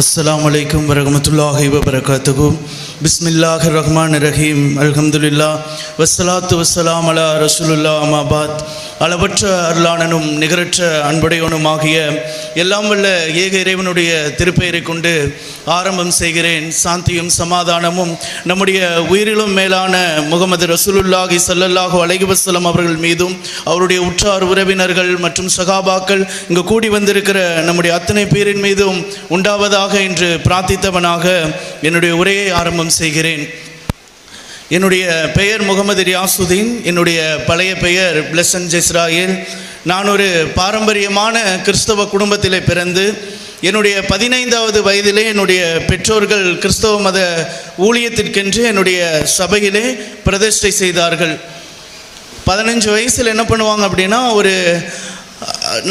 அஸ்லாம் வலைக்கம் வரகமத்துல்லாஹி வபரகாத்துஹு பிஸ்மில்லாஹ் ரஹ்மான் ரஹீம் அல்ஹம்துலில்லா வசலாத்து வசலாம் அலா ரசூலுல்லா அமாபாத் அளவற்ற அருளாளனும் நிகரற்ற அன்புடையவனுமாகிய எல்லாம் வல்ல ஏக இறைவனுடைய திருப்பெயரை கொண்டு ஆரம்பம் செய்கிறேன். சாந்தியும் சமாதானமும் நம்முடைய உயிரிலும் மேலான முகமது ரசூலுல்லாஹி சல்லல்லாஹு அலைகுவசலம் அவர்கள் மீதும் அவருடைய உற்றார் உறவினர்கள் மற்றும் சகாபாக்கள் இங்கு கூடி வந்திருக்கிற நம்முடைய அத்தனை பேரின் மீதும் உண்டாவதாக என்று பிரார்த்தித்தவனாக என்னுடைய உரையை ஆரம்பம் செய்கிறேன். என்னுடைய பெயர் முகமது ரியாசுதீன் என்னுடைய பழைய பெயர் பிளசன் ஜெஸ்ராயில். நான் ஒரு பாரம்பரியமான கிறிஸ்தவ குடும்பத்திலே பிறந்து என்னுடைய பதினைந்தாவது வயதிலே என்னுடைய பெற்றோர்கள் கிறிஸ்தவ மத ஊழியத்திற்கென்று என்னுடைய சபையிலே பிரதிஷ்டை செய்தார்கள். பதினஞ்சு வயசில் என்ன பண்ணுவாங்க அப்படின்னா ஒரு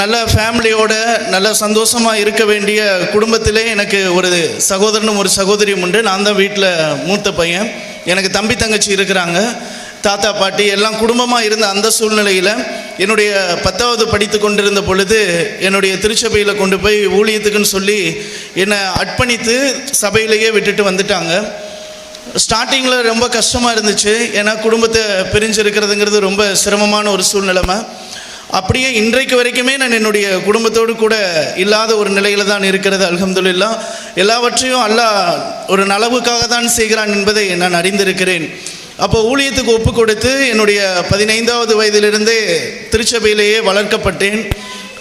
நல்ல ஃபேமிலியோட நல்ல சந்தோஷமாக இருக்க வேண்டிய குடும்பத்திலே எனக்கு ஒரு சகோதரனும் ஒரு சகோதரியும் உண்டு. நான் தான் வீட்டில் மூத்த பையன். எனக்கு தம்பி தங்கச்சி இருக்கிறாங்க. தாத்தா பாட்டி எல்லாம் குடும்பமாக இருந்த அந்த சூழ்நிலையில் என்னுடைய பத்தாவது படித்து கொண்டிருந்த பொழுது என்னுடைய திருச்சபையில் கொண்டு போய் ஊழியத்துக்குன்னு சொல்லி என்னை அர்ப்பணித்து சபையிலேயே விட்டுட்டு வந்துட்டாங்க. ஸ்டார்டிங்கில் ரொம்ப கஷ்டமாக இருந்துச்சு. ஏன்னா குடும்பத்தை பிரிஞ்சு இருக்கிறதுங்கிறது ரொம்ப சிரமமான ஒரு சூழ்நிலைமை. அப்படியே இன்றைக்கு வரைக்குமே நான் என்னுடைய குடும்பத்தோடு கூட இல்லாத ஒரு நிலையில் தான் இருக்கிறது அல்ஹம்துலில்லா. எல்லாவற்றையும் அல்லாஹ் ஒரு நலவுக்காக தான் செய்கிறான் என்பதை நான் அறிந்திருக்கிறேன். அப்போ ஊழியத்துக்கு ஒப்பு கொடுத்து என்னுடைய பதினைந்தாவது வயதிலிருந்தே திருச்சபையிலேயே வளர்க்கப்பட்டேன்.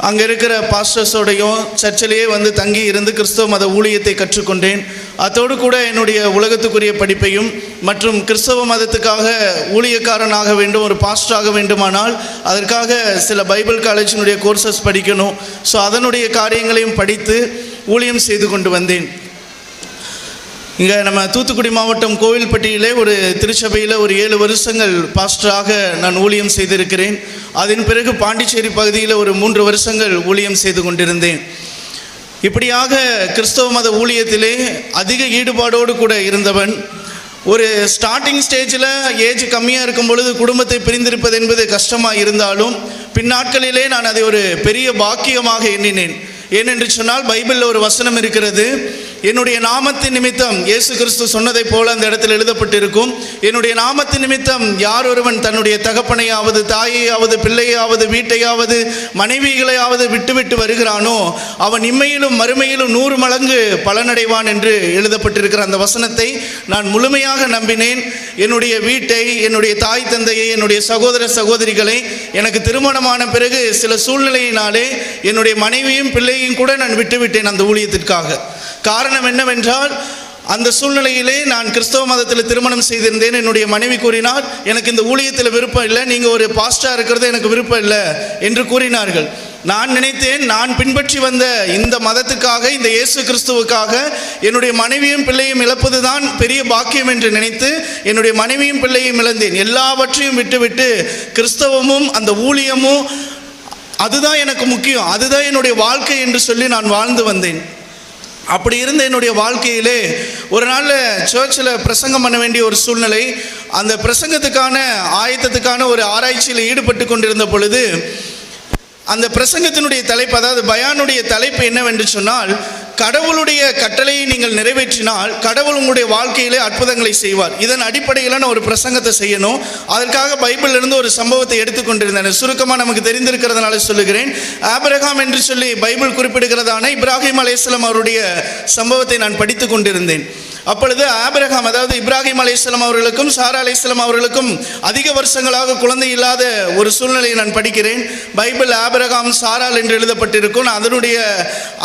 அங்கே இருக்கிற பாஸ்டர்ஸோடையும் சர்ச்சிலேயே வந்து தங்கி இருந்து கிறிஸ்தவ மத ஊழியத்தை கற்றுக்கொண்டேன். அதோடு கூட என்னுடைய உலகத்துக்குரிய படிப்பையும் மற்றும் கிறிஸ்தவ மதத்துக்காக ஊழியக்காரனாக வேண்டும் ஒரு பாஸ்டராக வேண்டுமானால் அதற்காக சில பைபிள் காலேஜினுடைய கோர்சஸ் படிக்கணும். ஸோ அதனுடைய காரியங்களையும் படித்து ஊழியம் செய்து கொண்டு வந்தேன். இங்கே நம்ம தூத்துக்குடி மாவட்டம் கோவில்பட்டியிலே ஒரு திருச்சபையில் ஒரு ஏழு வருஷங்கள் பாஸ்டராக நான் ஊழியம் செய்திருக்கிறேன். அதன் பிறகு பாண்டிச்சேரி பகுதியில் ஒரு மூன்று வருஷங்கள் ஊழியம் செய்து கொண்டிருந்தேன். இப்படியாக கிறிஸ்தவ மத ஊழியத்திலே அதிக ஈடுபாடோடு கூட இருந்தவன் ஒரு ஸ்டார்டிங் ஸ்டேஜில் ஏஜ் கம்மியாக இருக்கும் பொழுது குடும்பத்தை பிரிந்திருப்பது என்பது கஷ்டமாக இருந்தாலும் பின்னாட்களிலே நான் அதை ஒரு பெரிய பாக்கியமாக எண்ணினேன். ஏனென்று சொன்னால் பைபிளில் ஒரு வசனம் இருக்கிறது என்னுடைய நாமத்தின் நிமித்தம் இயேசு கிறிஸ்து சொன்னதைப் போல அந்த இடத்தில் எழுதப்பட்டிருக்கும். என்னுடைய நாமத்தின் நிமித்தம் யார் ஒருவன் தன்னுடைய தகப்பனையாவது தாயையாவது பிள்ளையாவது வீட்டையாவது மனைவிகளையாவது விட்டுவிட்டு வருகிறானோ அவன் இம்மையிலும் மறுமையிலும் நூறு மடங்கு பலனடைவான் என்று எழுதப்பட்டிருக்கிற அந்த வசனத்தை நான் முழுமையாக நம்பினேன். என்னுடைய வீட்டை என்னுடைய தாய் தந்தையை என்னுடைய சகோதர சகோதரிகளை எனக்கு திருமணமான பிறகு சில சூழ்நிலையினாலே என்னுடைய மனைவியும் பிள்ளையும் கூட நான் விட்டுவிட்டேன் அந்த ஊழியத்திற்காக. காரணம் என்னவென்றால் அந்த சூழ்நிலையிலே நான் கிறிஸ்தவ மதத்தில் திருமணம் செய்திருந்தேன். என்னுடைய மனைவி கூறினார் எனக்கு இந்த ஊழியத்தில் விருப்பம் இல்லை நீங்கள் ஒரு பாஸ்டாக இருக்கிறது எனக்கு விருப்பம் இல்லை என்று கூறினார்கள். நான் நினைத்தேன் நான் பின்பற்றி வந்த இந்த மதத்துக்காக இந்த இயேசு கிறிஸ்துவுக்காக என்னுடைய மனைவியும் பிள்ளையும் இழப்பது தான் பெரிய பாக்கியம் என்று நினைத்து என்னுடைய மனைவியும் பிள்ளையும் இழந்தேன். எல்லாவற்றையும் விட்டுவிட்டு கிறிஸ்தவமும் அந்த ஊழியமும் அதுதான் எனக்கு முக்கியம் அதுதான் என்னுடைய வாழ்க்கை என்று சொல்லி நான் வாழ்ந்து வந்தேன். அப்படி இருந்த என்னுடைய வாழ்க்கையிலே ஒரு நாளில் சர்ச்சில் பிரசங்கம் பண்ண வேண்டிய ஒரு சூழ்நிலை. அந்த பிரசங்கத்துக்கான ஆயத்தத்துக்கான ஒரு ஆராய்ச்சியில் ஈடுபட்டு கொண்டிருந்த பொழுது அந்த பிரசங்கத்தினுடைய தலைப்பு அதாவது பயானுடைய தலைப்பு என்னவென்று சொன்னால் கடவுளுடைய கட்டளையை நீங்கள் நிறைவேற்றினால் கடவுள் உங்களுடைய வாழ்க்கையிலே அற்புதங்களை செய்வார். இதன் அடிப்படையில் நான் ஒரு பிரசங்கத்தை செய்யணும். அதற்காக பைபிளிலிருந்து ஒரு சம்பவத்தை எடுத்துக்கொண்டிருந்தேன் சுருக்கமாக நமக்கு தெரிந்திருக்கிறதுனால சொல்லுகிறேன். ஆபிரகாம் என்று சொல்லி பைபிள் குறிப்பிடுகிறதான இப்ராஹிம் அலையாம் அவருடைய சம்பவத்தை நான் படித்து கொண்டிருந்தேன். அப்பொழுது ஆபிரகாம் அதாவது இப்ராஹிம் அலையாம் அவர்களுக்கும் சாரா அலையாம் அவர்களுக்கும் அதிக வருஷங்களாக குழந்தை இல்லாத ஒரு சூழ்நிலையை நான் படிக்கிறேன். பைபிள் ஆபிரகாம் சாரால் என்று எழுதப்பட்டிருக்கும். அதனுடைய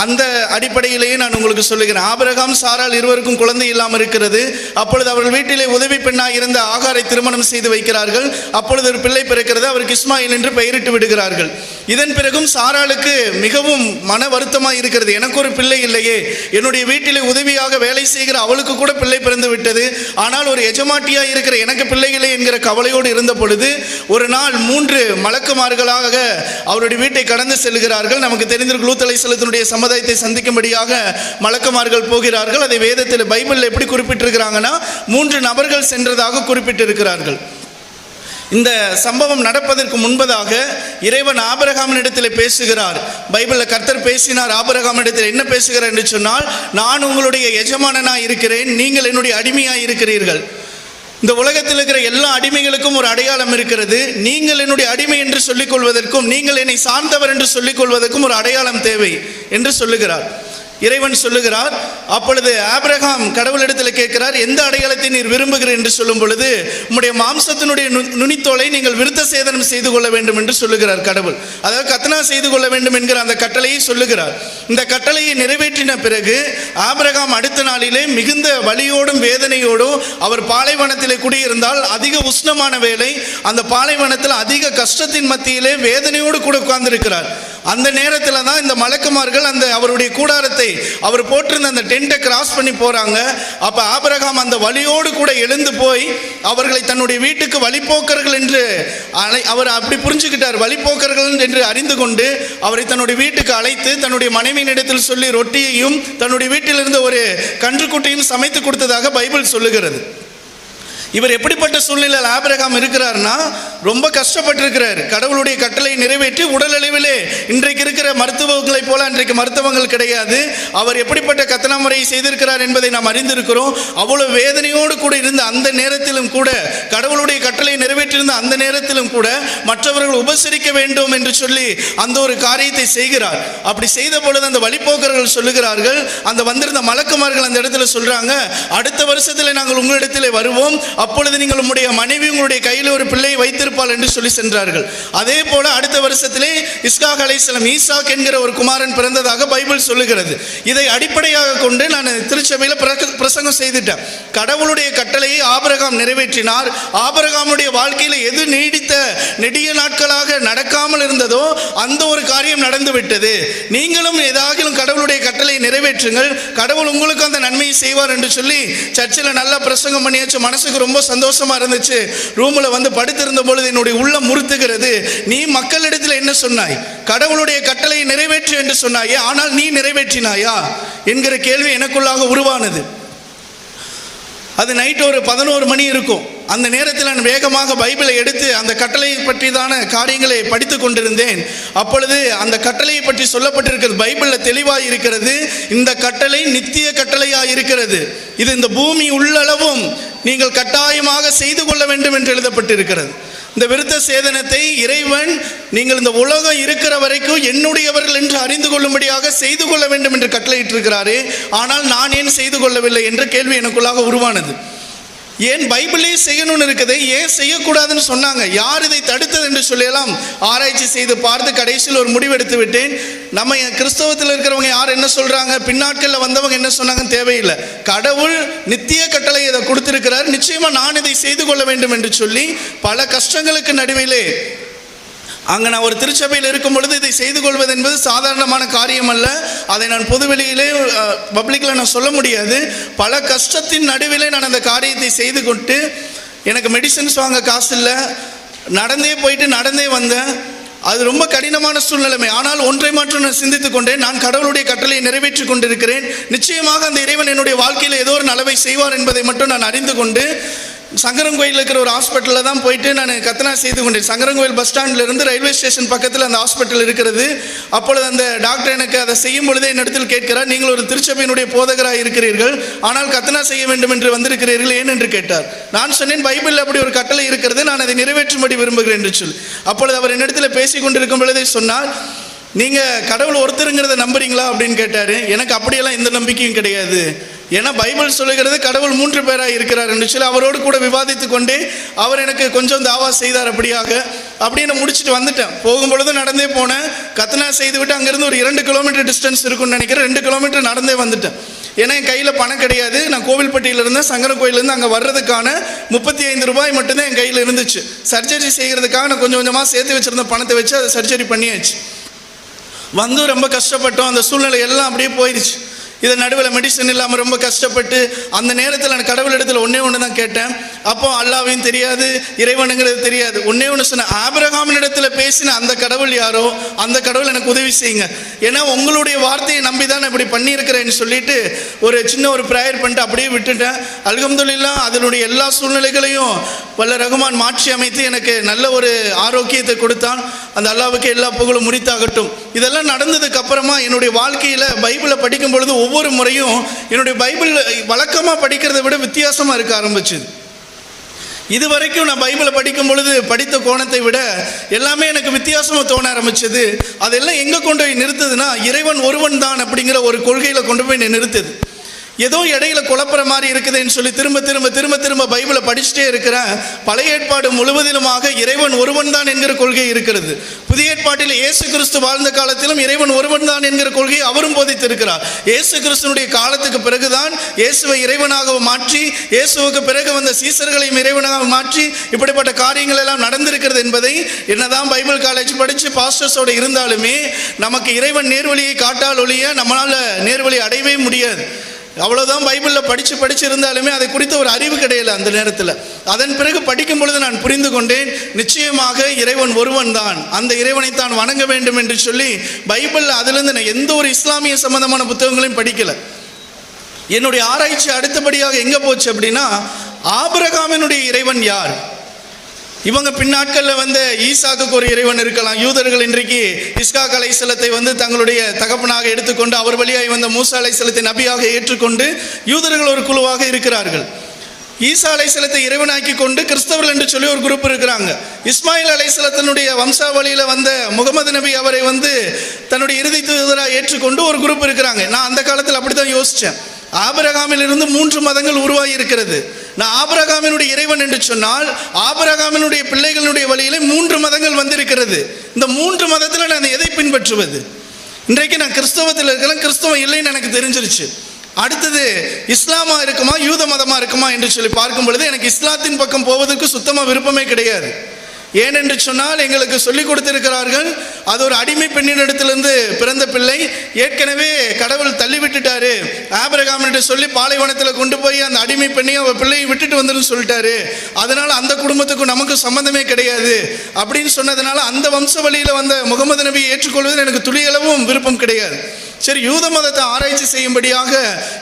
அந்த அடிப்படையில் அடிப்படையிலேயே நான் உங்களுக்கு சொல்லுகிறேன். ஆபிரகாம் சாரால் இருவருக்கும் குழந்தை இல்லாமல் இருக்கிறது. அப்பொழுது அவர்கள் வீட்டிலே உதவி பெண்ணாக இருந்த ஆகாரை திருமணம் செய்து வைக்கிறார்கள். அப்பொழுது ஒரு பிள்ளை பிறக்கிறது அவருக்கு இஸ்மாயில் என்று பெயரிட்டு விடுகிறார்கள். இதன் பிறகும் சாராளுக்கு மிகவும் மன வருத்தமாக இருக்கிறது. எனக்கு ஒரு பிள்ளை இல்லையே. என்னுடைய வீட்டிலே உதவியாக வேலை செய்கிற அவளுக்கு கூட பிள்ளை பிறந்து விட்டது. ஆனால் ஒரு எஜமாட்டியா இருக்கிற எனக்கு பிள்ளைகளே என்கிற கவலையோடு இருந்த பொழுது ஒரு நாள் மூன்று மலக்குமார்களாக அவருடைய வீட்டை கடந்து செல்கிறார்கள். நமக்கு தெரிந்த லூத்தலை செலுத்தினுடைய சமுதாயத்தை சந்திக்கும்படியாக மலக்குமார்கள் போகிறார்கள்? அதை வேதத்தில் பைபிளில் எப்படி குறிப்பிட்டிருக்கிறாங்கன்னா மூன்று நபர்கள் சென்றதாக குறிப்பிட்டிருக்கிறார்கள். இந்த சம்பவம் நடப்பதற்கு முன்பதாக இறைவன் ஆபரகாமனிடத்தில் பேசுகிறார். பைபிளில் கர்த்தர் பேசினார் ஆபரகாமனிடத்தில் என்ன பேசுகிறார் என்று சொன்னால் நான் உங்களுடைய எஜமானனாக இருக்கிறேன் நீங்கள் என்னுடைய அடிமையாக இருக்கிறீர்கள். இந்த உலகத்தில் இருக்கிற எல்லா அடிமைகளுக்கும் ஒரு அடையாளம் இருக்கிறது. நீங்கள் என்னுடைய அடிமை என்று சொல்லிக் கொள்வதற்கும் நீங்கள் என்னை சார்ந்தவர் என்று சொல்லிக் கொள்வதற்கும் ஒரு அடையாளம் தேவை என்று சொல்லுகிறார். இறைவன் சொல்லுகிறார் அப்பொழுது ஆப்ரஹாம் கடவுளிடத்தில் கேட்கிறார் எந்த அடையாளத்தை நீர் விரும்புகிறீர்? என்று சொல்லும் பொழுது உம்முடைய மாம்சத்தினுடைய நு- நுனித்தோலை நீங்கள் விருத்த சேதனம் செய்து கொள்ள வேண்டும் என்று சொல்லுகிறார் கடவுள். அதாவது கத்தனா செய்து கொள்ள வேண்டும் என்கிற அந்த கட்டளையை சொல்லுகிறார். இந்த கட்டளையை நிறைவேற்றின பிறகு ஆபிரகாம் அடுத்த நாளிலே மிகுந்த வலியோடும் வேதனையோடும் அவர் பாலைவனத்திலே குடியிருந்தால் அதிக உஷ்ணமான வேலை அந்த பாலைவனத்தில் அதிக கஷ்டத்தின் மத்தியிலே வேதனையோடு கூட உட்கார்ந்திருக்கிறார். அந்த நேரத்தில் தான் இந்த மலக்குமார்கள் அந்த அவருடைய கூடாரத்தை அவர் போட்டிருந்த அந்த டென்ட்டை கிராஸ் பண்ணி போகிறாங்க அப்போ ஆபரகாம் அந்த வழியோடு கூட எழுந்து போய் அவர்களை தன்னுடைய வீட்டுக்கு வழிபோக்கர்கள் என்று அழை அவர் அப்படி புரிஞ்சுக்கிட்டார். வழிபோக்கர்கள் என்று அறிந்து கொண்டு அவரை தன்னுடைய வீட்டுக்கு அழைத்து தன்னுடைய மனைவியினிடத்தில் சொல்லி ரொட்டியையும் தன்னுடைய வீட்டில் ஒரு கன்றுக்குட்டியும் சமைத்து கொடுத்ததாக பைபிள் சொல்லுகிறது. இவர் எப்படிப்பட்ட சூழ்நிலையில் ஆபிரகாம் இருக்கிறார்னா ரொம்ப கஷ்டப்பட்டிருக்கிறார். கடவுளுடைய கட்டளை நிறைவேற்றி உடலளவிலே இன்றைக்கு இருக்கிற மருத்துவங்களைப் போல அன்றைக்கு மருத்துவங்கள் கிடையாது. அவர் எப்படிப்பட்ட கத்தனா முறையை செய்திருக்கிறார் என்பதை நாம் அறிந்திருக்கிறோம். அவ்வளவு வேதனையோடு கூட இருந்த அந்த நேரத்திலும் கூட கடவுளுடைய கட்டளை நிறைவேற்றியிருந்த அந்த நேரத்திலும் கூட மற்றவர்கள் உபசரிக்க வேண்டும் என்று சொல்லி அந்த ஒரு காரியத்தை செய்கிறார். அப்படி செய்த பொழுது அந்த வழிபோக்கர்கள் சொல்லுகிறார்கள் அந்த வந்திருந்த மலக்குமார்கள் அந்த இடத்துல சொல்றாங்க அடுத்த வருஷத்தில் நாங்கள் உங்களிடத்தில் வருவோம் அப்பொழுது நீங்கள் உங்களுடைய மனைவி உங்களுடைய கையில் ஒரு பிள்ளையை வைத்திருப்பாள் என்று சொல்லி சென்றார்கள். அதே போல அடுத்த வருஷத்திலே இஸ்காக் அலைசலம் ஈசாக் என்கிற ஒரு குமாரன் பிறந்ததாக பைபிள் சொல்லுகிறது. இதை அடிப்படையாக கொண்டு நான் திருச்சபையில் பிரசங்கம் செய்துட்டேன். கடவுளுடைய கட்டளையை ஆபரகாம் நிறைவேற்றினார். ஆபரகாமுடைய வாழ்க்கையில் எது நீடித்த நெடிய நாட்களாக நடக்காமல் இருந்ததோ அந்த ஒரு காரியம் நடந்துவிட்டது நீங்களும் ஏதாகிலும் கடவுளுடைய கட்டளையை நிறைவேற்றுங்கள். கடவுள் உங்களுக்கு அந்த நன்மையை செய்வார் என்று சொல்லி சர்ச்சில் நல்லா பிரசங்கம் பண்ணியாச்சு. மனசுக்கு ரொம்ப ரொம்ப சந்தோஷமா இருந்துச்சு. ரூம்ல வந்து படுத்திருந்த பொழுது என்னுடைய உள்ளம் முறுத்துகிறது. நீ மக்களிடத்தில் என்ன சொன்னாய்? கடவுளுடைய கட்டளையை நிறைவேற்று என்று சொன்னாயே ஆனால் நீ நிறைவேற்றினாயா? என்கிற கேள்வி எனக்குள்ளாக உருவானது. அது நைட் ஒரு பதினோரு மணி இருக்கும். அந்த நேரத்தில் நான் வேகமாக பைபிளை எடுத்து அந்த கட்டளை பற்றிதான காரியங்களை படித்து கொண்டிருந்தேன். அப்பொழுது அந்த கட்டளையை பற்றி சொல்லப்பட்டிருக்கிறது பைபிளில் தெளிவாக இருக்கிறது இந்த கட்டளை நித்திய கட்டளையாக இருக்கிறது இது இந்த பூமி உள்ளளவும் நீங்கள் கட்டாயமாக செய்து கொள்ள வேண்டும் என்று எழுதப்பட்டிருக்கிறது. இந்த விருத்த சேதனத்தை இறைவன் நீங்கள் இந்த உலகம் இருக்கிற வரைக்கும் என்னுடையவர்கள் என்று அறிந்து கொள்ளும்படியாக செய்து கொள்ள வேண்டும் என்று கட்டளையிட்டிருக்கிறாரே. ஆனால் நான் ஏன் செய்து கொள்ளவில்லை என்ற கேள்வி எனக்குள்ளாக உருவானது. ஏன் பைபிளே செய்யணும்னு இருக்குது? ஏன் செய்யக்கூடாதுன்னு சொன்னாங்க. யார் இதை தடுத்தது என்று சொல்லலாம் ஆராய்ச்சி செய்து பார்த்து கடைசியில் ஒரு முடிவெடுத்து விட்டேன். நம்ம கிறிஸ்தவத்தில் இருக்கிறவங்க யார் என்ன சொல்றாங்க? பின்னாட்களில் வந்தவங்க என்ன சொன்னாங்கன்னு தேவையில்லை. கடவுள் நித்திய கட்டளை இதை கொடுத்திருக்கிறார். நிச்சயமா நான் இதை செய்து கொள்ள வேண்டும் என்று சொல்லி பல கஷ்டங்களுக்கு நடுவிலே அங்கே நான் ஒரு திருச்சபையில் இருக்கும் பொழுது இதை செய்து கொள்வது என்பது சாதாரணமான காரியம் அல்ல அதை நான் பொதுவெளியிலே பப்ளிக்கில் நான் சொல்ல முடியாது. பல கஷ்டத்தின் நடுவிலே நான் அந்த காரியத்தை செய்து கொண்டு எனக்கு மெடிசன்ஸ் வாங்க காசு இல்லை. நடந்தே போயிட்டு நடந்தே வந்தேன். அது ரொம்ப கடினமான சூழ்நிலைமை. ஆனால் ஒன்றை மாற்றம் நான் சிந்தித்துக் கொண்டேன். நான் கடவுளுடைய கட்டளையை நிறைவேற்றி கொண்டிருக்கிறேன். நிச்சயமாக அந்த இறைவன் என்னுடைய வாழ்க்கையில் ஏதோ ஒரு நலவை செய்வார் என்பதை மட்டும் நான் அறிந்து கொண்டு சங்கரங்கோயில் இருக்கிற ஒரு ஹாஸ்பிட்டலில் தான் போயிட்டு நான் கத்தனா செய்து கொண்டேன். சங்கரங்கோயில் பஸ் ஸ்டாண்ட்லேருந்து ரயில்வே ஸ்டேஷன் பக்கத்தில் அந்த ஹாஸ்பிட்டல் இருக்கிறது. அப்பொழுது அந்த டாக்டர் எனக்கு அதை செய்யும் பொழுதே என்னிடத்தில் கேட்கிறார் நீங்கள் ஒரு திருச்சபையினுடைய போதகராக இருக்கிறீர்கள். ஆனால் கத்தனா செய்ய வேண்டும் என்று வந்திருக்கிறீர்கள் ஏன் என்று கேட்டார். நான் சொன்னேன் பைபிளில் அப்படி ஒரு கட்டளை இருக்கிறது. நான் அதை நிறைவேற்றும்படி விரும்புகிறேன் என்று சொல்லி அப்பொழுது அவர் என்னிடத்தில் பேசிக் கொண்டிருக்கும் பொழுதே சொன்னார் நீங்கள் கடவுள் ஒருத்தருங்கிறத நம்புறீங்களா? அப்படின்னு கேட்டார். எனக்கு அப்படியெல்லாம் எந்த நம்பிக்கையும் கிடையாது. ஏன்னா பைபிள் சொல்லுகிறது கடவுள் மூன்று பேராக இருக்கிறார் என்று சொல்லி அவரோடு கூட விவாதித்து கொண்டே அவர் எனக்கு கொஞ்சம் தாவா செய்தார் அப்படியாக. அப்படின்னு முடிச்சுட்டு வந்துட்டேன். போகும்பொழுது நடந்தே போனேன். கத்தனா செய்து விட்டு அங்கேருந்து ஒரு இரண்டு கிலோமீட்டர் டிஸ்டன்ஸ் இருக்கும்னு நினைக்கிறேன். ரெண்டு கிலோமீட்டர் நடந்தே வந்துட்டேன். ஏன்னா என் கையில் பணம் கிடையாது. நான் கோவில்பட்டியிலிருந்து சங்கர கோயிலேருந்து அங்கே வர்றதுக்கான முப்பத்தி ஐந்து ரூபாய் மட்டும்தான் என் கையில் இருந்துச்சு. சர்ஜரி செய்கிறதுக்காக நான் கொஞ்சம் கொஞ்சமாக சேர்த்து வச்சிருந்த பணத்தை வச்சு அதை சர்ஜரி பண்ணியாச்சு. வந்து ரொம்ப கஷ்டப்பட்டோம். அந்த சூழ்நிலை எல்லாம் அப்படியே போயிடுச்சு. இதன் நடுவில் மெடிசன் இல்லாமல் ரொம்ப கஷ்டப்பட்டு அந்த நேரத்தில் நான் கடவுள் இடத்துல ஒன்றே ஒன்று தான் கேட்டேன். அப்போ அல்லாவையும் தெரியாது இறைவனுங்கிறது தெரியாது. ஒன்றே ஒன்று சொன்னேன் ஆபிரகாமின் இடத்துல பேசின அந்த கடவுள் யாரோ அந்த கடவுள் எனக்கு உதவி செய்யுங்க. ஏன்னா உங்களுடைய வார்த்தையை நம்பி தான் நான் இப்படி பண்ணியிருக்கிறேன்னு சொல்லிட்டு ஒரு சின்ன ஒரு ப்ரேயர் பண்ணிட்டு அப்படியே விட்டுட்டேன். அல்கம்துல்லா அதனுடைய எல்லா சூழ்நிலைகளையும் வல்ல ரகுமான் மாற்றி அமைத்து எனக்கு நல்ல ஒரு ஆரோக்கியத்தை கொடுத்தான். அந்த அல்லாவுக்கு எல்லா புகழும் முறித்தாகட்டும். இதெல்லாம் நடந்ததுக்கு அப்புறமா என்னுடைய வாழ்க்கையில் பைபிளை படிக்கும் பொழுது ஒவ்வொரு முறையும் என்னுடைய பைபிள் வழக்கமாக படிக்கிறதை விட வித்தியாசமாக இருக்க ஆரம்பிச்சுது. இது வரைக்கும் நான் பைபிளை படிக்கும் பொழுது படித்த கோணத்தை விட எல்லாமே எனக்கு வித்தியாசமாக தோண ஆரம்பிச்சது. அதெல்லாம் எங்கே கொண்டு போய் நிறுத்துதுன்னா இறைவன் ஒருவன் தான் அப்படிங்கிற ஒரு கொள்கையில் கொண்டு போய் நிறுத்துது. ஏதோ இடையில குழப்புற மாதிரி இருக்குதுன்னு சொல்லி திரும்ப திரும்ப திரும்ப திரும்ப பைபிளை படிச்சுட்டே இருக்கிறேன் பழைய ஏற்பாடு முழுவதிலுமாக இறைவன் ஒருவன் தான் என்கிற கொள்கை இருக்கிறது. புதிய ஏற்பாட்டில் இயேசு கிறிஸ்து வாழ்ந்த காலத்திலும் இறைவன் ஒருவன் தான் என்கிற கொள்கையை அவரும் போதித்திருக்கிறார். இயேசு கிறிஸ்துனுடைய காலத்துக்கு பிறகுதான் இயேசுவை இறைவனாக மாற்றி இயேசுவுக்கு பிறகு வந்த சீசர்களையும் இறைவனாக மாற்றி இப்படிப்பட்ட காரியங்கள் எல்லாம் நடந்திருக்கிறது என்பதை என்னதான் பைபிள் காலேஜ் படித்து பாஸ்டர்ஸோட இருந்தாலுமே நமக்கு இறைவன் நேர்வழியை காட்டால் ஒழிய நம்மளால் நேர்வழி அடையவே முடியாது. அவ்வளோதான் பைபிளில் படித்து படித்து இருந்தாலுமே அதை குறித்த ஒரு அறிவு கிடையல அந்த நேரத்தில். அதன் பிறகு படிக்கும் பொழுது நான் புரிந்து கொண்டேன் நிச்சயமாக இறைவன் ஒருவன் தான். அந்த இறைவனை தான் வணங்க வேண்டும் என்று சொல்லி பைபிளில் அதிலிருந்து நான் எந்த ஒரு இஸ்லாமிய சம்பந்தமான புத்தகங்களையும் படிக்கலை. என்னுடைய ஆராய்ச்சி அடுத்தபடியாக எங்கே போச்சு அப்படின்னா ஆபரகாமினுடைய இறைவன் யார்? இவங்க பின்னாட்களில் வந்து ஈசாக்கு ஒரு இறைவன் இருக்கலாம். யூதர்கள் இன்றைக்கு இஸ்கா கலைசலத்தை வந்து தங்களுடைய தகப்பனாக எடுத்துக்கொண்டு அவர் வழியாய் வந்த மூசா அலைசலத்தை நபியாக ஏற்றுக்கொண்டு யூதர்கள் ஒரு குழுவாக இருக்கிறார்கள். ஈசா அலைசலத்தை இறைவனாக்கி கொண்டு கிறிஸ்தவர்கள் என்று சொல்லி ஒரு குரூப் இருக்கிறாங்க. இஸ்மாயில் அலைசலத்தினுடைய வம்சாவளியில் வந்த முகமது நபி அவரை வந்து தன்னுடைய இறுதி தூதராக ஏற்றுக்கொண்டு ஒரு குரூப் இருக்கிறாங்க. நான் அந்த காலத்தில் அப்படி தான் யோசித்தேன் ஆபரகாமிலிருந்து மூன்று மதங்கள் உருவாகி இருக்கிறது. நான் ஆபரகாமினுடைய இறைவன் என்று சொன்னால் ஆபரகாமினுடைய பிள்ளைகளுடைய வழியிலே மூன்று மதங்கள் வந்திருக்கிறது. இந்த மூன்று மதத்தில் நான் எதை பின்பற்றுவது? இன்றைக்கு நான் கிறிஸ்தவத்தில் இருக்கிறேன் கிறிஸ்தவம் இல்லைன்னு எனக்கு தெரிஞ்சிருச்சு. அடுத்தது இஸ்லாமா இருக்குமா யூத மதமா இருக்குமா என்று சொல்லி பார்க்கும் பொழுது எனக்கு இஸ்லாத்தின் பக்கம் போவதற்கு சுத்தமாக விருப்பமே கிடையாது. ஏனென்று சொன்னால் எங்களுக்கு சொல்லிக் கொடுத்திருக்கிறார்கள். அது ஒரு அடிமை பெண்ணினிடத்திலிருந்து பிறந்த பிள்ளை. ஏற்கனவே கடவுள் தள்ளி விட்டுட்டாரு ஆபிரகாம் என்று சொல்லி பாலைவனத்தில் கொண்டு போய் அந்த அடிமை பெண்ணையும் அவர் பிள்ளையை விட்டுட்டு வந்துருன்னு சொல்லிட்டாரு. அதனால் அந்த குடும்பத்துக்கும் நமக்கு சம்பந்தமே கிடையாது. அப்படின்னு சொன்னதுனால அந்த வம்ச வழியில் வந்த முகமது நபியை ஏற்றுக்கொள்வதில் எனக்கு துளியளவும் விருப்பம் கிடையாது. சரி யூத மதத்தை ஆராய்ச்சி செய்யும்படியாக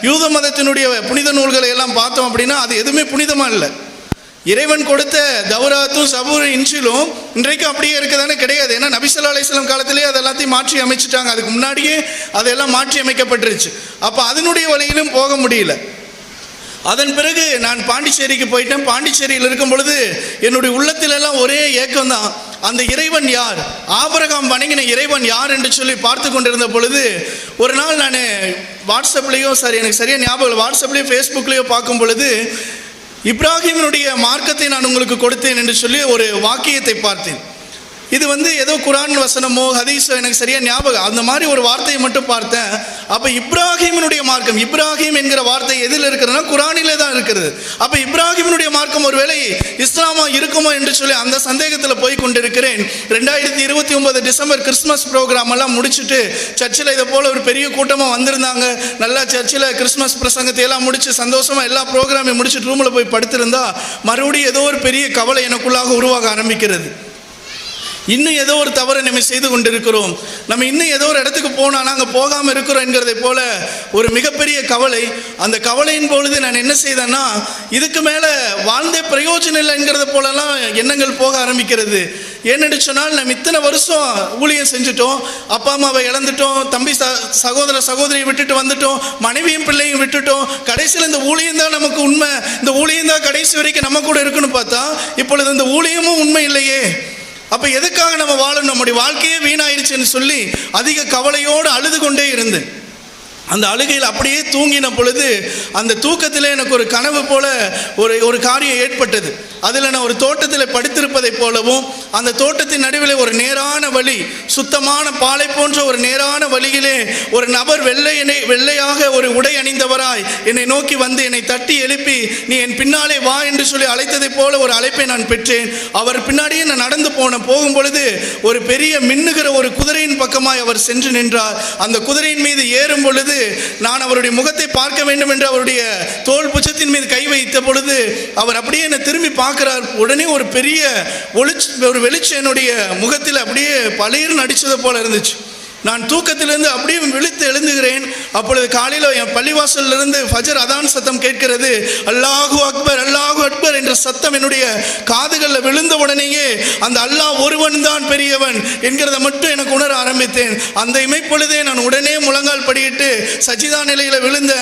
யூத மதத்தினுடைய புனித நூல்களை எல்லாம் பார்த்தோம் அப்படின்னா அது எதுவுமே புனிதமாக இல்லை. இறைவன் கொடுத்த தௌராத்தும் சபூர் இன்சிலும் இன்றைக்கும் அப்படியே இருக்கதானே கிடையாது. ஏன்னா நபிசல்லா அலிஸ்லாம் காலத்திலேயே அது எல்லாத்தையும் மாற்றி அமைச்சிட்டாங்க. அதுக்கு முன்னாடியே அதெல்லாம் மாற்றி அமைக்கப்பட்டுருச்சு. அப்போ அதனுடைய வழியிலும் போக முடியல. அதன் பிறகு நான் பாண்டிச்சேரிக்கு போயிட்டேன். பாண்டிச்சேரியில் இருக்கும் பொழுது என்னுடைய உள்ளத்திலெல்லாம் ஒரே ஏக்கம் தான். அந்த இறைவன் யார்? ஆபரகாம் வணங்கின இறைவன் யார் என்று சொல்லி பார்த்து கொண்டிருந்த பொழுது ஒரு நாள் நான் வாட்ஸ்அப்லேயோ சரி எனக்கு சரியாக ஞாபகம் இல்லை வாட்ஸ்அப்லேயோ ஃபேஸ்புக்லேயோ பார்க்கும் பொழுது இப்ராஹிமினுடைய மார்க்கத்தை நான் உங்களுக்கு கொடுத்தேன் என்று சொல்லி ஒரு வாக்கியத்தை பார்த்தேன். இது வந்து ஏதோ குரான் வசனமோ ஹதீஸோ எனக்கு சரியாக ஞாபகம். அந்த மாதிரி ஒரு வார்த்தையை மட்டும் பார்த்தேன். அப்போ இப்ராஹிமினுடைய மார்க்கம் இப்ராஹிம் என்கிற வார்த்தை எதில் இருக்கிறதுனா குரானிலே தான் இருக்கிறது அப்போ இப்ராஹிமினுடைய மார்க்கம் ஒருவேளை இஸ்லாமா இருக்குமோ என்று சொல்லி அந்த சந்தேகத்தில் போய் கொண்டிருக்கிறேன். ரெண்டாயிரத்தி இருபத்தி ஒன்பது டிசம்பர் கிறிஸ்மஸ் ப்ரோக்ராம் எல்லாம் முடிச்சுட்டு சர்ச்சில் இதை போல் ஒரு பெரிய கூட்டமாக வந்திருந்தாங்க. நல்லா சர்ச்சில் கிறிஸ்மஸ் பிரசங்கத்தை எல்லாம் முடிச்சு சந்தோஷமாக எல்லா ப்ரோக்ராமையும் முடிச்சுட்டு ரூமில் போய் படுத்திருந்தா மறுபடியும் ஏதோ ஒரு பெரிய கவலை எனக்குள்ளாக உருவாக ஆரம்பிக்கிறது. இன்னும் ஏதோ ஒரு தவறை நம்ம செய்து கொண்டிருக்கிறோம். நம்ம இன்னும் ஏதோ ஒரு இடத்துக்கு போனால் நாங்கள் போகாமல் இருக்கிறோம் என்கிறதை போல ஒரு மிகப்பெரிய கவலை. அந்த கவலையின் பொழுது நான் என்ன செய்தேன்னா இதுக்கு மேலே வாழ்ந்தே பிரயோஜனம் இல்லை என்கிறத போலலாம் எண்ணங்கள் போக ஆரம்பிக்கிறது. ஏன்னு சொன்னால் நம்ம இத்தனை வருஷம் ஊழியம் செஞ்சுட்டோம். அப்பா அம்மாவை இழந்துட்டோம். தம்பி ச சகோதர சகோதரியை விட்டுட்டு வந்துட்டோம். மனைவியும் பிள்ளையும் விட்டுட்டோம். கடைசியில் இந்த ஊழியம் தான் நமக்கு உண்மை. இந்த ஊழியம் தான் கடைசி வரைக்கும் நம்ம கூட இருக்குன்னு பார்த்தா இப்பொழுது இந்த ஊழியமும் உண்மை இல்லையே. அப்போ எதுக்காக நம்ம வாழணும்? நம்முடைய வாழ்க்கையே வீணாயிருச்சுன்னு சொல்லி அதிக கவலையோடு அழுது கொண்டே இருந்தேன் அந்த அழுகையில் அப்படியே தூங்கின பொழுது அந்த தூக்கத்தில் எனக்கு ஒரு கனவு போல ஒரு ஒரு காரியம் ஏற்பட்டது. அதில் நான் ஒரு தோட்டத்தில் படுத்திருப்பதைப் போலவும் அந்த தோட்டத்தின் நடுவில் ஒரு நேரான வழி சுத்தமான பாலை போன்ற ஒரு நேரான வழியிலே ஒரு நபர் வெள்ளை வெள்ளையாக ஒரு உடை அணிந்தவராய் என்னை நோக்கி வந்து என்னை தட்டி எழுப்பி நீ என் பின்னாலே வா என்று சொல்லி அழைத்ததைப் போல ஒரு அழைப்பை நான் பெற்றேன். அவர் பின்னாடியே நான் நடந்து போன போகும் பொழுது ஒரு பெரிய மின்னுகிற ஒரு குதிரையின் பக்கமாய் அவர் சென்று நின்றார். அந்த குதிரையின் மீது ஏறும் பொழுது நான் அவருடைய முகத்தை பார்க்க வேண்டும் என்று அவருடைய தோல் புச்சத்தின் மீது கை வைத்த பொழுது அவர் அப்படியே என்னை திரும்பி பார்க்கிறார். உடனே ஒரு பெரிய ஒளிச்சு ஒரு வெளிச்சம் என்னுடைய முகத்தில் அப்படியே பளிர்னு அடிச்சது போல இருந்துச்சு. நான் தூக்கத்திலிருந்து அப்படியே விழித்து எழுந்துகிறேன். அப்பொழுது காலையில் என் பள்ளிவாசலிருந்து ஃபஜர் அதான் சத்தம் கேட்கிறது. அல்லாஹு அக்பர் அல்லாஹு அக்பர் என்ற சத்தம் என்னுடைய காதுகளில் விழுந்த உடனேயே அந்த அல்லாஹ் ஒருவன் தான் பெரியவன் என்கிறத மட்டும் எனக்கு உணர ஆரம்பித்தேன். அந்த இமைப்பொழுதே நான் உடனே முழங்கால் படியிட்டு சஜிதா நிலையில் விழுந்த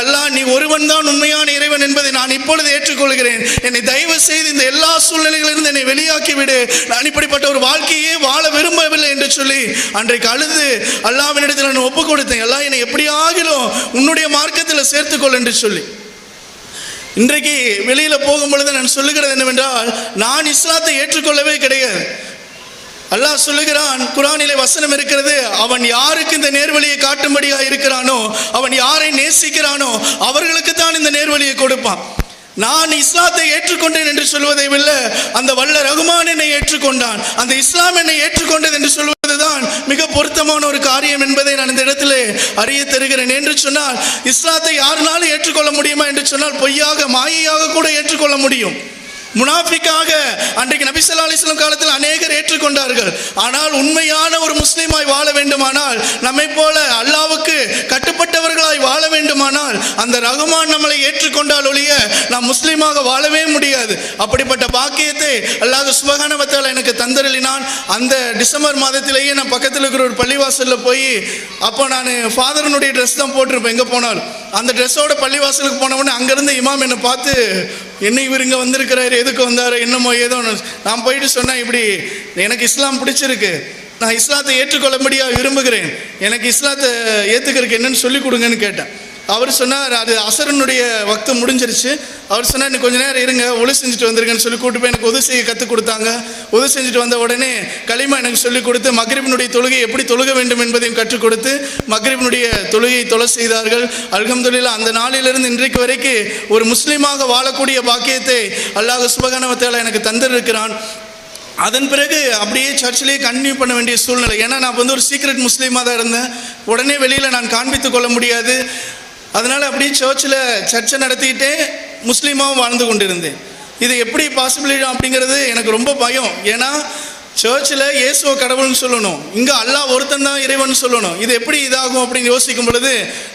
அல்லாஹ் நீ ஒருவன் தான் உண்மையான இறைவன் என்பதை நான் இப்பொழுது ஏற்றுக்கொள்கிறேன். என்னை தயவு செய்து இந்த எல்லா சூழ்நிலைகளிலிருந்து என்னை வெளியாக்கி விடு நான் இப்படிப்பட்ட ஒரு வாழ்க்கையே வாழ விரும்பவில்லை என்று சொல்லி அன்றைக்கு அழுது அல்லாவினிடத்தில் நான் ஒப்பு கொடுத்தேன். எல்லாம் என்னை எப்படி ஆகிலும் உன்னுடைய மார்க்கத்தில் சேர்த்துக்கொள் என்று சொல்லி. இன்றைக்கு வெளியில் போகும் பொழுது நான் சொல்லுகிறது என்னவென்றால் நான் இஸ்லாத்தை ஏற்றுக்கொள்ளவே கிடையாது. அல்லாஹ் சொல்லுகிறான் குரானிலே வசனம் இருக்கிறது அவன் யாருக்கு இந்த நேர்வழியை காட்டும்படியாக இருக்கிறானோ அவன் யாரை நேசிக்கிறானோ அவர்களுக்கு தான் இந்த நேர்வழியை கொடுப்பான். நான் இஸ்லாத்தை ஏற்றுக்கொண்டேன் என்று சொல்வதை விட அந்த வல்ல ரகுமான் என்னை ஏற்றுக்கொண்டான். அந்த இஸ்லாம் என்னை ஏற்றுக்கொண்டது என்று சொல்வதுதான் மிக பொருத்தமான ஒரு காரியம் என்பதை நான் இந்த இடத்திலே அறிய தருகிறேன். என்று சொன்னால் இஸ்லாத்தை யாருனாலும் ஏற்றுக்கொள்ள முடியுமா? என்று சொன்னால் பொய்யாக மாயையாக கூட ஏற்றுக்கொள்ள முடியும். முனாஃபிக்காக அன்றைக்கு நபிசல்லா அலிஸ்லாம் காலத்தில் அநேகர் ஏற்றுக்கொண்டார்கள். ஆனால் உண்மையான ஒரு முஸ்லீமாய் வாழ வேண்டுமானால் நம்மை போல அல்லாவுக்கு கட்டுப்பட்டவர்களாய் வாழ வேண்டுமானால் அந்த ரகுமான் நம்மளை ஏற்றுக்கொண்டால் ஒழிய நாம் முஸ்லீமாக வாழவே முடியாது. அப்படிப்பட்ட பாக்கியத்தை அல்லாஹ் சுபகானவத்தால் எனக்கு தந்தரலினான் அந்த டிசம்பர் மாதத்திலேயே நான் பக்கத்தில் இருக்கிற ஒரு பள்ளிவாசலில் போய் அப்போ நான் ஃபாதரனுடைய ட்ரெஸ் தான் போட்டிருப்பேன். எங்கே போனாலும். அந்த ட்ரெஸ்ஸோட பள்ளிவாசலுக்கு போனவுடனே அங்கேருந்து இமாம் என்னை பார்த்து என்ன இவர் இங்கே வந்திருக்கிறாரு எதுக்கு வந்தார் என்னமோ ஏதோ ஒன்று நான் போயிட்டு சொன்னேன் இப்படி எனக்கு இஸ்லாம் பிடிச்சிருக்கு. நான் இஸ்லாத்தை ஏற்றுக்கொள்ளும்படியாக விரும்புகிறேன். எனக்கு இஸ்லாத்தை ஏற்றுக்கிறதுக்கு என்னன்னு சொல்லி கொடுங்கன்னு கேட்டேன். அவர் சொன்னார் அது அசரனுடைய வக்து முடிஞ்சிருச்சு. அவர் சொன்னார் இன்னும் கொஞ்ச நேரம் இருங்க ஒளி செஞ்சுட்டு வந்திருக்கேன்னு சொல்லி கூட்டு போய் எனக்கு உதவி செய்ய கற்றுக் கொடுத்தாங்க. உதவி செஞ்சுட்டு வந்த உடனே களிமா எனக்கு சொல்லிக் கொடுத்து மக்ரிபினுடைய தொழுகை எப்படி தொழுக வேண்டும் என்பதையும் கற்றுக் கொடுத்து மக்ரிபினுடைய தொழுகையை தொலை செய்தார்கள். அல்ஹம்துலில்லாஹ் அந்த நாளிலிருந்து இன்றைக்கு வரைக்கும் ஒரு முஸ்லீமாக வாழக்கூடிய பாக்கியத்தை அல்லாஹ் சுபகானவத்தால் எனக்கு தந்திருக்கிறான். அதன் பிறகு அப்படியே சர்ச்சிலேயே கன்டினியூ பண்ண வேண்டிய சூழ்நிலை. ஏன்னா நான் வந்து ஒரு சீக்ரெட் முஸ்லீமாக தான் இருந்தேன். உடனே வெளியில் நான் காண்பித்து கொள்ள முடியாது. அதனால் அப்படியே சர்ச்சில் சர்ச்சை நடத்திக்கிட்டே முஸ்லீமாகவும் வாழ்ந்து கொண்டிருந்தேன். இது எப்படி பாசிபிலிட்டி அப்படிங்கிறது எனக்கு ரொம்ப பயம். ஏன்னா சர்ச்சில் இயேசுவ கடவுள்னு சொல்லணும். இங்கே அல்லாஹ் ஒருத்தன் தான் இறைவன் சொல்லணும். இது எப்படி இதாகும் அப்படின்னு யோசிக்கும் பொழுது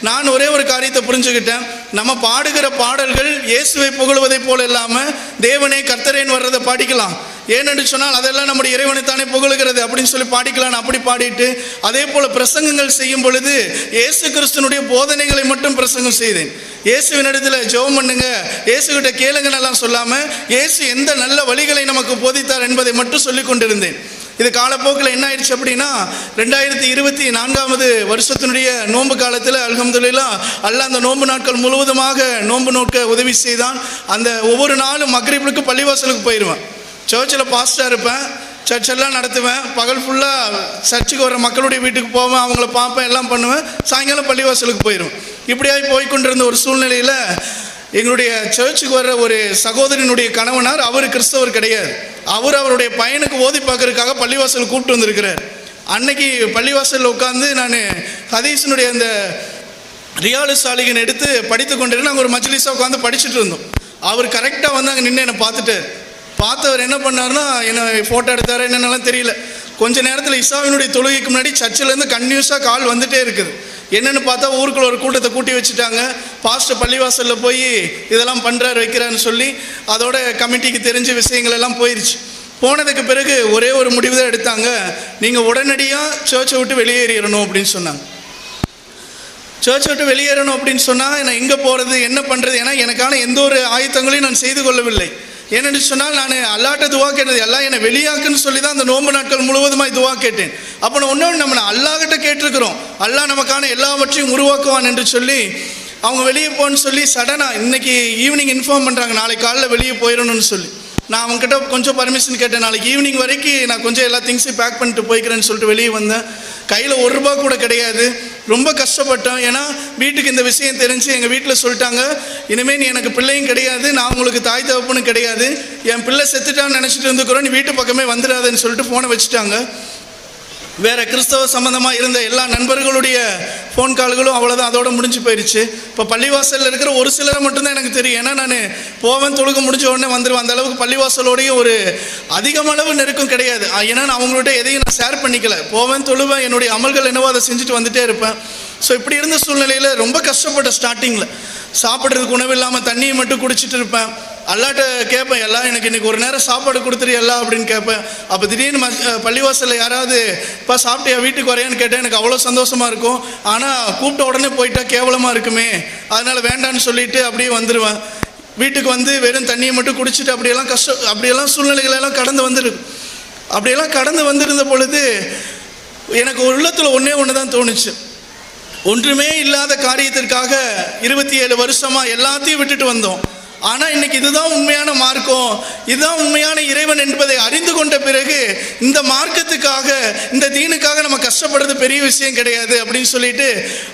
நான் ஒரே ஒரு காரியத்தை புரிஞ்சுக்கிட்டேன். நம்ம பாடுகிற பாடல்கள் இயேசுவை புகழுவதைப் போல இல்லாமல் தேவனே கர்த்தரேன்னு வர்றதை பாடிக்கலாம். ஏனென்று சொன்னால் அதெல்லாம் நம்முடைய இறைவனை தானே புகழுகிறது அப்படின்னு சொல்லி பாடிக்கலாம். அப்படி பாடிட்டு அதே போல் பிரசங்கங்கள் செய்யும் பொழுது இயேசு கிறிஸ்தனுடைய போதனைகளை மட்டும் பிரசங்கம் செய்தேன். இயேசுவினிடத்தில் ஜெபம் பண்ணுங்க. இயேசுகிட்ட கேளுங்கன்னெல்லாம் சொல்லாமல் இயேசு எந்த நல்ல வழிகளை நமக்கு போதித்தார் என்பதை மட்டும் சொல்லி கொண்டிருந்தேன். இது காலப்போக்கில் என்ன ஆயிடுச்சு அப்படின்னா ரெண்டாயிரத்தி இருபத்தி நான்காவது வருஷத்தினுடைய நோன்பு காலத்தில் அல்ஹம்துலில்லா அல்ல அந்த நோன்பு நாட்கள் முழுவதுமாக நோன்பு நோக்க உதவி செய்தான். அந்த ஒவ்வொரு நாளும் மக்ரீபுக்கு பள்ளிவாசலுக்கு போயிடுவேன் சர்ச்சில் பாஸ்டாக இருப்பேன். சர்ச்செல்லாம் நடத்துவேன். பகல் ஃபுல்லாக சர்ச்சுக்கு வர மக்களுடைய வீட்டுக்கு போவேன். அவங்கள பார்ப்பேன் எல்லாம் பண்ணுவேன். சாயங்காலம் பள்ளிவாசலுக்கு போயிடுவேன் இப்படியாகி போய்கொண்டிருந்த ஒரு சூழ்நிலையில் எங்களுடைய சர்ச்சுக்கு வர்ற ஒரு சகோதரனுடைய கணவனார் அவர் கிறிஸ்தவர் கிடையாது. அவர் அவருடைய பையனுக்கு ஓதி பார்க்கறதுக்காக பள்ளிவாசல் கூப்பிட்டு வந்திருக்கிறார். அன்னைக்கு பள்ளிவாசலில் உட்காந்து நான் ஹதீஸினுடைய அந்த ரியாலு சாலிகன் எடுத்து படித்து கொண்டிருந்தேன். நாங்கள் ஒரு மஜ்லிஸாக உட்காந்து படிச்சுட்டு இருந்தோம். அவர் கரெக்டாக வந்து அங்கே நின்று என்னை பார்த்துட்டு பார்த்தவர் என்ன பண்ணாருன்னா என்னை ஃபோட்டோ எடுத்தார் என்னென்னலாம் தெரியல. கொஞ்ச நேரத்தில் இசாவினுடைய தொழுகைக்கு முன்னாடி சர்ச்சிலேருந்து கன்யூஸாக கால் வந்துட்டே இருக்குது. என்னென்னு பார்த்தா ஊருக்குள்ள ஒரு கூட்டத்தை கூட்டி வச்சுட்டாங்க. பாஸ்டர் பள்ளிவாசலில் போய் இதெல்லாம் பண்ணுறாரு வைக்கிறான்னு சொல்லி அதோட கமிட்டிக்கு தெரிஞ்ச விஷயங்கள் எல்லாம் போயிடுச்சு போனதுக்கு பிறகு ஒரே ஒரு முடிவு தான் எடுத்தாங்க. நீங்கள் உடனடியாக சர்ச்சை விட்டு வெளியேறிடணும் அப்படின்னு சொன்னாங்க. சர்ச்சை விட்டு வெளியேறணும் அப்படின்னு சொன்னால் நான் எங்கே போகிறது என்ன பண்ணுறது ஏன்னா எனக்கான எந்த ஒரு ஆயத்தங்களையும் நான் செய்து கொள்ளவில்லை. ஏனென்று சொன்னால் நான் அல்லாட்ட துவா கேட்டது எல்லாம் என்னை வெளியாக்குன்னு சொல்லி தான் அந்த நோன்பு நாட்கள் முழுவதுமாய் துவா கேட்டேன். அப்போ நான் ஒன்று நம்ம அல்லாஹ்கிட்ட கேட்டிருக்கிறோம். அல்லாஹ் நமக்கான எல்லாவற்றையும் உருவாக்குவான் என்று சொல்லி அவங்க வெளியே போன்னு சொல்லி சடனாக இன்னைக்கு ஈவினிங் இன்ஃபார்ம் பண்ணுறாங்க நாளைக்கு காலைல வெளியே போயிடணும்னு சொல்லி. நான் அவங்ககிட்ட கொஞ்சம் பர்மிஷன் கேட்டேன். நாளைக்கு ஈவினிங் வரைக்கும் நான் கொஞ்சம் எல்லா திங்ஸையும் பேக் பண்ணிட்டு போய்க்கிறேன்னு சொல்லிட்டு வெளியே வந்தேன். கையில் ஒரு ரூபா கூட கிடையாது. ரொம்ப கஷ்டப்பட்டோம் ஏன்னா வீட்டுக்கு இந்த விஷயம் தெரிஞ்சு எங்கள் வீட்டில் சொல்லிட்டாங்க இனிமேல் நீ எனக்கு பிள்ளையும் கிடையாது நான் உங்களுக்கு தாய் தகப்பனும் கிடையாது. என் பிள்ளை செத்துட்டான்னு நினச்சிட்டு இருந்துக்கிறோம் நீ வீட்டு பக்கமே வந்துடாதுன்னு சொல்லிட்டு ஃபோனை வச்சுட்டாங்க. வேற கிறிஸ்தவ சம்மந்தமாக இருந்த எல்லா நண்பர்களுடைய ஃபோன் கால்களும் அவ்வளோதான் அதோட முடிஞ்சு போயிடுச்சு இப்போ பள்ளிவாசலில் இருக்கிற ஒரு சிலரை மட்டும்தான் எனக்கு தெரியும். ஏன்னா நான் போவேன் தொழுக முடிஞ்ச உடனே வந்துடுவேன் அந்த அளவுக்கு பள்ளிவாசலோடையும் ஒரு அதிகமளவு நெருக்கம் கிடையாது. ஆ, ஏன்னா நான் அவங்கள்ட்ட எதையும் நான் ஷேர் பண்ணிக்கல. போவேன் தொழுவேன் என்னுடைய அமல்கள் என்னவோ அதை செஞ்சுட்டு வந்துட்டே இருப்பேன். ஸோ இப்படி இருந்த சூழ்நிலையில் ரொம்ப கஷ்டப்பட்ட ஸ்டார்டிங்கில் சாப்பிட்றதுக்கு உணவு இல்லாமல் தண்ணியை மட்டும் குடிச்சிட்டு இருப்பேன். அல்லாட்ட கேட்பேன் எல்லாம் எனக்கு இன்னைக்கு ஒரு நேரம் சாப்பாடு கொடுத்துறியெல்லாம் அப்படின்னு கேட்பேன் அப்போ திடீர்னு மஸ் பள்ளிவாசலில் யாராவது இப்போ சாப்பிட்டியா வீட்டுக்கு வரையான்னு கேட்டேன் எனக்கு அவ்வளோ சந்தோஷமாக இருக்கும். ஆனால் கூப்பிட்ட உடனே போயிட்டா கேவலமாக இருக்குமே. அதனால் வேண்டான்னு சொல்லிட்டு அப்படியே வந்துடுவேன் வீட்டுக்கு வந்து வெறும் தண்ணியை மட்டும் குடிச்சிட்டு அப்படியெல்லாம் கஷ்டம் அப்படியெல்லாம் சூழ்நிலைகளெல்லாம் கடந்து வந்துருக்கு அப்படியெல்லாம் கடந்து வந்திருந்த பொழுது எனக்கு ஒரு உள்ளத்தில் ஒன்றே ஒன்று தான் தோணுச்சு. ஒன்றுமே இல்லாத காரியத்திற்காக இருபத்தி ஏழு வருஷமாக எல்லாத்தையும் விட்டுட்டு வந்தோம். ஆனால் இன்னைக்கு இதுதான் உண்மையான மார்க்கம். இதுதான் உண்மையான இறைவன் என்பதை அறிந்து கொண்ட பிறகு இந்த மார்க்கத்துக்காக இந்த தீனுக்காக நம்ம கஷ்டப்படுறது பெரிய விஷயம் கிடையாது அப்படின்னு சொல்லிட்டு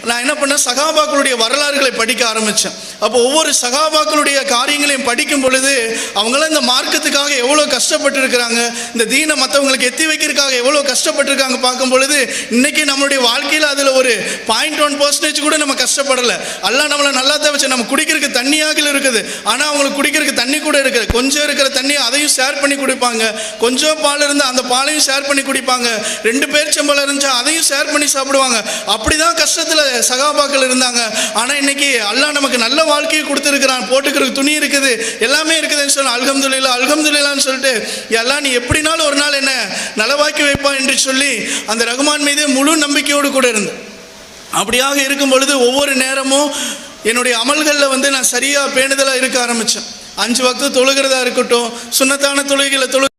நான் என்ன பண்ணேன்? சகாபாக்களுடைய வரலாறுகளை படிக்க ஆரம்பித்தேன் அப்போ ஒவ்வொரு சகாபாக்களுடைய காரியங்களையும் படிக்கும் பொழுது அவங்களாம் இந்த மார்க்கத்துக்காக எவ்வளோ கஷ்டப்பட்டுருக்கிறாங்க இந்த தீனை மற்றவங்களுக்கு எத்தி வைக்கிறதுக்காக எவ்வளோ கஷ்டப்பட்டுருக்காங்க பார்க்கும் பொழுது இன்னைக்கு நம்மளுடைய வாழ்க்கையில் அதில் ஒரு பாயிண்ட் ஒன் பர்சன்டேஜ் கூட நம்ம கஷ்டப்படலை. எல்லாம் நம்மளை நல்லா தான் வச்சு நம்ம குடிக்கிறதுக்கு தண்ணியாக இருக்குது. ஆனால் அவங்களுக்கு குடிக்கிறதுக்கு தண்ணி கூட இருக்குது கொஞ்சம் இருக்கிற தண்ணி அதையும் ஷேர் பண்ணி குடிப்பாங்க. கொஞ்சம் பால் இருந்தால் அந்த பாலையும் ஷேர் பண்ணி குடிப்பாங்க. ரெண்டு பேர் செம்பளம் இருந்துச்சா அதையும் ஷேர் பண்ணி சாப்பிடுவாங்க. அப்படிதான் கஷ்டத்தில் சகாபாக்கள் இருந்தாங்க. ஆனால் இன்னைக்கு அல்லாஹ் நமக்கு நல்ல வாழ்க்கையை கொடுத்துருக்கிறான். போட்டுக்கிறதுக்கு துணி இருக்குது. எல்லாமே இருக்குதுன்னு சொன்ன அல்கம்துல்லா அல்கம்துல்லான்னு சொல்லிட்டு எல்லாம் நீ எப்படினாலும் ஒரு நாள் என்ன நலவாக்கி வைப்பா என்று சொல்லி அந்த ரகுமான் மீது முழு நம்பிக்கையோடு கூட இருந்து அப்படியாக இருக்கும் பொழுது ஒவ்வொரு நேரமும் என்னுடைய அமல்களில் வந்து நான் சரியாக பேணுதலாக இருக்க ஆரம்பித்தேன் அஞ்சு வக்து தொழுகிறதா இருக்கட்டும் சுண்ணத்தான தொழுகையில் தொழு